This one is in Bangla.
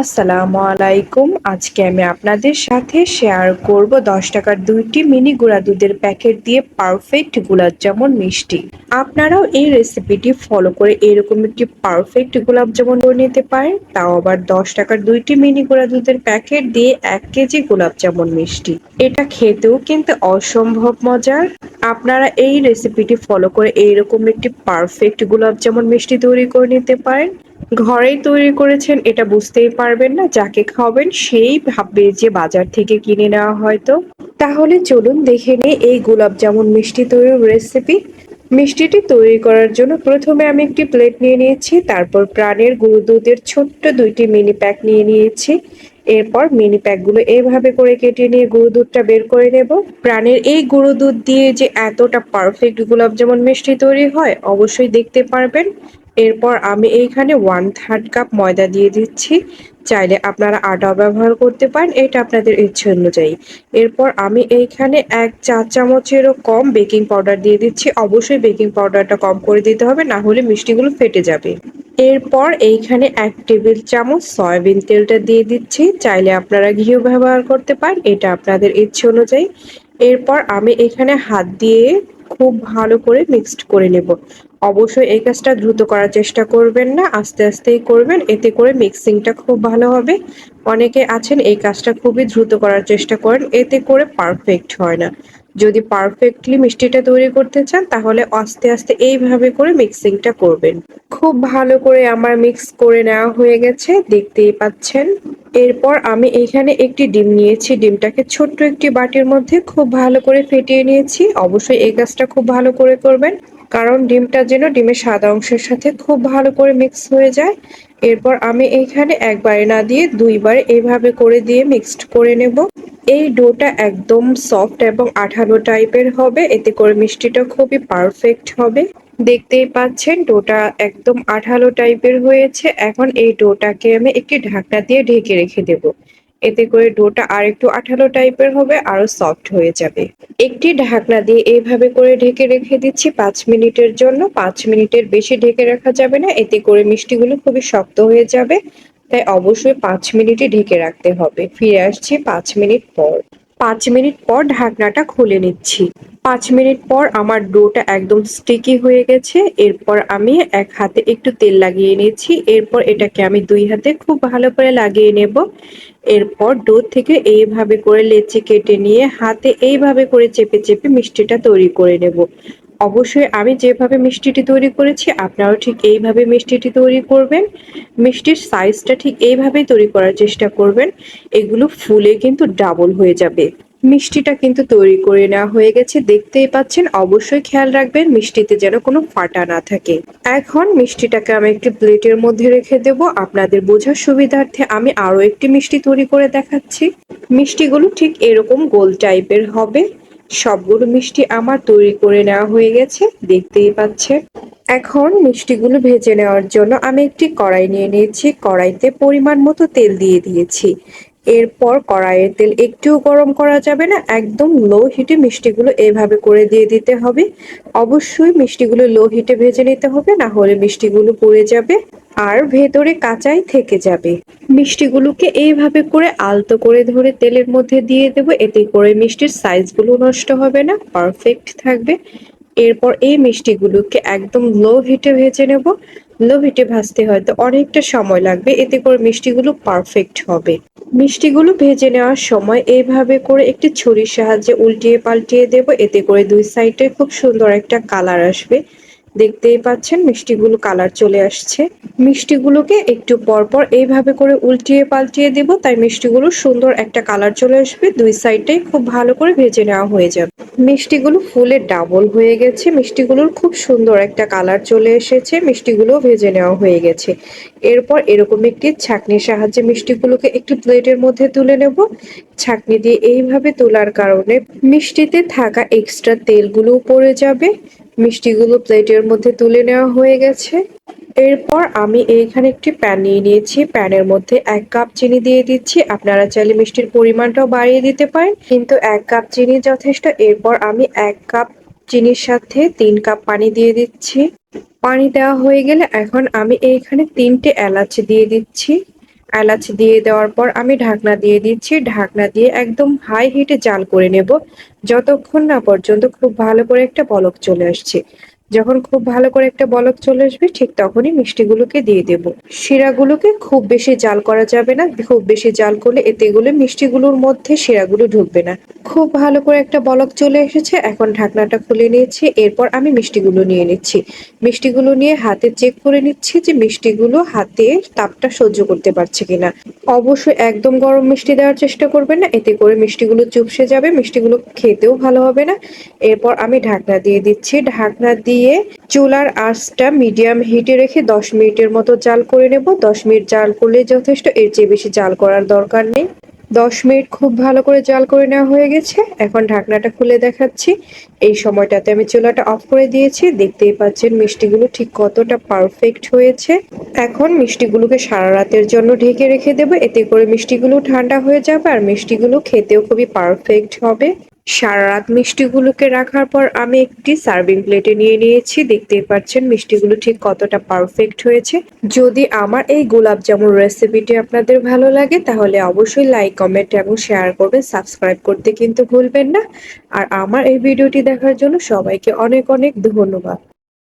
আসসালামু আলাইকুম। আজকে আমি আপনাদের সাথে শেয়ার করব দশ টাকার দুইটি মিনি গুঁড়া দুধের প্যাকেট দিয়ে পারফেক্ট গোলাপ জামুন মিষ্টি। আপনারাও এই রেসিপিটি ফলো করে এরকম একটি পারফেক্ট গোলাপ জামুন করে নিতে পারেন। তাও আবার দশ টাকার দুইটি মিনি গুঁড়া দুধের প্যাকেট দিয়ে এক কেজি গোলাপ জামুন মিষ্টি। এটা খেতেও কিন্তু অসম্ভব মজার। আপনারা এই রেসিপিটি ফলো করে এইরকম একটি পারফেক্ট গোলাপ জামুন মিষ্টি তৈরি করে নিতে পারেন। ঘরেই তৈরি করেছেন, এটা বুঝতেই পারবেন না, যাকে খাওয়াবেন সেই ভাববে যে বাজার থেকে কিনে নেওয়া হয়তো। তাহলে চলুন দেখে নিই এই গোলাপ জামুন মিষ্টি তৈরির রেসিপি মিষ্টিটি তৈরি করার জন্য প্রথমে আমি একটি প্লেট নিয়ে নিয়েছি, তারপর প্রাণের গুঁড়ো দুধের ছোট্ট দুইটি মিনি প্যাক নিয়ে নিয়েছি। এরপর মিনি প্যাকগুলো এইভাবে করে কেটে নিয়ে গুঁড়ো দুধটা বের করে নেব। প্রাণের এই গুঁড়ো দুধ দিয়ে যে এতটা পারফেক্ট গোলাপ জামুন মিষ্টি তৈরি হয়, অবশ্যই দেখতে পারবেন। এরপর আমি এইখানে ওয়ান থার্ড কাপ ময়দা দিয়ে দিচ্ছি। চাইলে আপনারা আটা ব্যবহার করতে পারেন, এটা আপনাদের ইচ্ছে অনুযায়ী। এরপর আমি এইখানে এক চা চামচেরও কম বেকিং পাউডার দিয়ে দিচ্ছি। অবশ্যই বেকিং পাউডারটা কম করে দিতে হবে, না হলে মিষ্টিগুলো ফেটে যাবে। এরপর এইখানে এক টেবিল চামচ সয়াবিন তেলটা দিয়ে দিচ্ছি। চাইলে আপনারা ঘিও ব্যবহার করতে পারেন, এটা আপনাদের ইচ্ছে অনুযায়ী। এরপর আমি এখানে হাত দিয়ে খুব ভালো করে মিক্সড করে নেব। অবশ্যই এই কাজটা দ্রুত করার চেষ্টা করবেন না, আস্তে আস্তেই করবেন, এতে করে মিক্সিংটা খুব ভালো হবে। অনেকে আছেন এই কাজটা খুবই দ্রুত করার চেষ্টা করেন, এতে করে পারফেক্ট হয় না। যদি পারফেক্টলি মিষ্টিটা তৈরি করতে চান, তাহলে আস্তে আস্তে এইভাবে করে মিক্সিংটা করবেন। খুব ভালো করে আমার মিক্স করে নেওয়া হয়ে গেছে, দেখতেই পাচ্ছেন। এরপর আমি এইখানে একটি ডিম নিয়েছি। ডিমটাকে ছোট্ট একটি বাটির মধ্যে খুব ভালো করে ফেটিয়ে নিয়েছি। অবশ্যই এই কাজটা খুব ভালো করে করবেন, কারণ ডিমটা যেন ডিমের সাদা অংশের সাথে খুব ভালো করে মিক্স হয়ে যায়। এরপর আমি এইখানে একবারে না দিয়ে দুইবার এইভাবে করে দিয়ে মিক্সড করে নেব। এই ডোটা একদম সফট এবং আঠালো টাইপের হবে। এতে করে মিষ্টিটা খুবই পারফেক্ট হবে। দেখতেই পাচ্ছেন, ডোটা একদম আঠালো টাইপের হয়েছে। এখন এই ডোটাকে আমি একটি ঢাকনা দিয়ে ঢেকে রেখে দেব। এতে করে ডোটা আর একটু আঠালো টাইপের হবে আরও সফট হয়ে যাবে। একটি ঢাকনা দিয়ে এইভাবে করে ঢেকে রেখে দিচ্ছি পাঁচ মিনিটের জন্য। পাঁচ মিনিটের বেশি ঢেকে রাখা যাবে না। এতে করে মিষ্টিগুলো খুবই শক্ত হয়ে যাবে। তাই অবশ্যই পাঁচ মিনিটই ঢেকে রাখতে হবে। ফিরে আসছি পাঁচ মিনিট পর। পাঁচ মিনিট পর ঢাকনাটা খুলে নিচ্ছি। পাঁচ মিনিট পর আমার ডোটা একদম স্টিকি হয়ে গেছে। এরপর আমি এক হাতে একটু তেল লাগিয়ে নিয়েছি এরপর এটাকে আমি দুই হাতে খুব ভালো করে লাগিয়ে নেব। এরপর ডো থেকে এইভাবে করে লেচি কেটে নিয়ে হাতে এইভাবে করে চেপে চেপে মিষ্টিটা তৈরি করে নেব। অবশ্যই আমি যেভাবে মিষ্টিটি তৈরি করেছি, আপনারাও ঠিক এইভাবে মিষ্টিটি তৈরি করবেন। মিষ্টির সাইজটা ঠিক এইভাবেই তৈরি করার চেষ্টা করবেন। এগুলো ফুলে কিন্তু ডাবল হয়ে যাবে। মিষ্টিটা কিন্তু তৈরি করে নেওয়া হয়ে গেছে, দেখতেই পাচ্ছেন। অবশ্যই খেয়াল রাখবেন, মিষ্টিতে যেন কোনো ফাটা না থাকে। এখন মিষ্টিটাকে আমি একটি প্লেটের মধ্যে রেখে দেব। আপনাদের বোঝার সুবিধার্থে আমি আরও একটি মিষ্টি তৈরি করে দেখাচ্ছি। মিষ্টিগুলো ঠিক এরকম গোল টাইপের হবে। সবগুলো মিষ্টি আমার তৈরি করে নেওয়া হয়ে গেছে, দেখতেই পাচ্ছে এখন মিষ্টিগুলো ভেজে নেওয়ার জন্য আমি একটি কড়াই নিয়ে নিয়েছি। কড়াইতে পরিমাণ মতো তেল দিয়ে দিয়েছি। এরপর কড়াইয়ের তেল একটুও গরম করা যাবে না, একদম লো হিটে মিষ্টিগুলো এভাবে করে দিয়ে দিতে হবে। অবশ্যই মিষ্টিগুলো লো হিটে ভেজে নিতে হবে, না হলে মিষ্টিগুলো পুড়ে যাবে আর ভেতরে কাঁচাই থেকে যাবে। মিষ্টিগুলোকে এইভাবে করে আলতো করে ধরে তেলের মধ্যে দিয়ে দেব, এতে করে মিষ্টির সাইজগুলো নষ্ট হবে না পারফেক্ট থাকবে। এরপর এই মিষ্টিগুলোকে একদম লো হিটে ভেজে নেব। লো হিটে ভাজতে হয়তো অনেকটা সময় লাগবে। এতে করে মিষ্টিগুলো পারফেক্ট হবে। মিষ্টিগুলো ভেজে নেওয়ার সময় এইভাবে করে একটি ছুরির সাহায্যে উল্টিয়ে পাল্টিয়ে দেব। এতে করে দুই সাইডে খুব সুন্দর একটা কালার আসবে। দেখতেই পাচ্ছেন মিষ্টিগুলো কালার চলে আসছে। মিষ্টিগুলোকে একটু পরপর এইভাবে করে উল্টিয়ে পাল্টিয়ে দেব, তাই মিষ্টিগুলো সুন্দর একটা কালার চলে আসবে, দুই সাইডে খুব ভালো করে ভেজে নেওয়া হয়ে যাবে। মিষ্টিগুলো ফুলে ডাবল হয়ে গেছে, মিষ্টিগুলোর খুব সুন্দর একটা কালার চলে এসেছে মিষ্টিগুলো ভেজে নেওয়া হয়ে গেছে। এরপর এরকম একটি ছাকনির সাহায্যে মিষ্টিগুলোকে একটু প্লেটের মধ্যে তুলে নেব। ছাকনি দিয়ে এইভাবে তোলার কারণে মিষ্টিতে থাকা এক্সট্রা তেলগুলো পড়ে যাবে। মিষ্টিগুলো প্লেটের মধ্যে তুলে নেওয়া হয়ে গেছে। এরপর আমি এইখানে একটি প্যান নিয়ে নিয়েছি। প্যানের মধ্যে এক কাপ চিনি দিয়ে দিচ্ছি। আপনারা চাইলে মিষ্টির পরিমাণটাও বাড়িয়ে দিতে পারেন। কিন্তু এক কাপ চিনি যথেষ্ট। এরপর আমি এক কাপ চিনির সাথে তিন কাপ পানি দিয়ে দিচ্ছি। পানি দেওয়া হয়ে গেলে এখন আমি এইখানে তিনটে এলাচ দিয়ে দিচ্ছি। এলাচ দিয়ে দেওয়ার পর আমি ঢাকনা দিয়ে দিচ্ছি। ঢাকনা দিয়ে একদম হাই হিটে জাল করে নেব। যতক্ষণ না পর্যন্ত খুব ভালো করে একটা বলক চলে আসছে। যখন খুব ভালো করে একটা বলক চলে আসবে, ঠিক তখনই মিষ্টিগুলোকে দিয়ে দেব। শিরাগুলোকে খুব বেশি জাল করা যাবে না। খুব বেশি জাল করলে এতে গুলো মিষ্টিগুলোর মধ্যে শিরাগুলো ঢুকবে না। খুব ভালো করে একটা বলক চলে এসেছে। এখন ঢাকনাটা খুলে নিয়েছি। এরপর আমি মিষ্টিগুলো নিয়ে নিচ্ছি। মিষ্টিগুলো নিয়ে হাতে চেক করে নিচ্ছি যে মিষ্টিগুলো হাতে তাপটা সহ্য করতে পারছে কিনা। অবশ্যই একদম গরম মিষ্টি দেওয়ার চেষ্টা করবেন না। এতে করে মিষ্টিগুলো চুপসে যাবে। মিষ্টিগুলো খেতেও ভালো হবে না। এরপর আমি ঢাকনা দিয়ে দিচ্ছি। ঢাকনা দিয়ে চুলার আঁচটা মিডিয়াম হিটে রেখে দশ মিনিটের মতো জাল করে নেব। দশ মিনিট জাল করলে যথেষ্ট, এর চেয়ে বেশি জাল করার দরকার নেই। দশ মিনিট খুব ভালো করে জাল করে নেওয়া হয়ে গেছে। এখন ঢাকনাটা খুলে দেখাচ্ছি। এই সময়টাতে আমি চুলাটা অফ করে দিয়েছি। দেখতেই পাচ্ছেন মিষ্টিগুলো ঠিক কতটা পারফেক্ট হয়েছে। এখন মিষ্টিগুলোকে সারা রাতের জন্য ঢেকে রেখে দেবো। এতে করে মিষ্টিগুলো ঠান্ডা হয়ে যাবে আর মিষ্টিগুলো খেতেও খুবই পারফেক্ট হবে। সারা রাত মিষ্টিগুলোকে রাখার পর আমি একটি সার্ভিং প্লেটে নিয়ে নিয়েছি। দেখতেই পাচ্ছেন মিষ্টিগুলো ঠিক কতটা পারফেক্ট হয়েছে। যদি আমার এই গোলাপ জামুন রেসিপিটি আপনাদের ভালো লাগে, তাহলে অবশ্যই লাইক, কমেন্ট এবং শেয়ার করবেন। সাবস্ক্রাইব করতে কিন্তু ভুলবেন না। আর আমার এই ভিডিওটি দেখার জন্য সবাইকে অনেক অনেক ধন্যবাদ।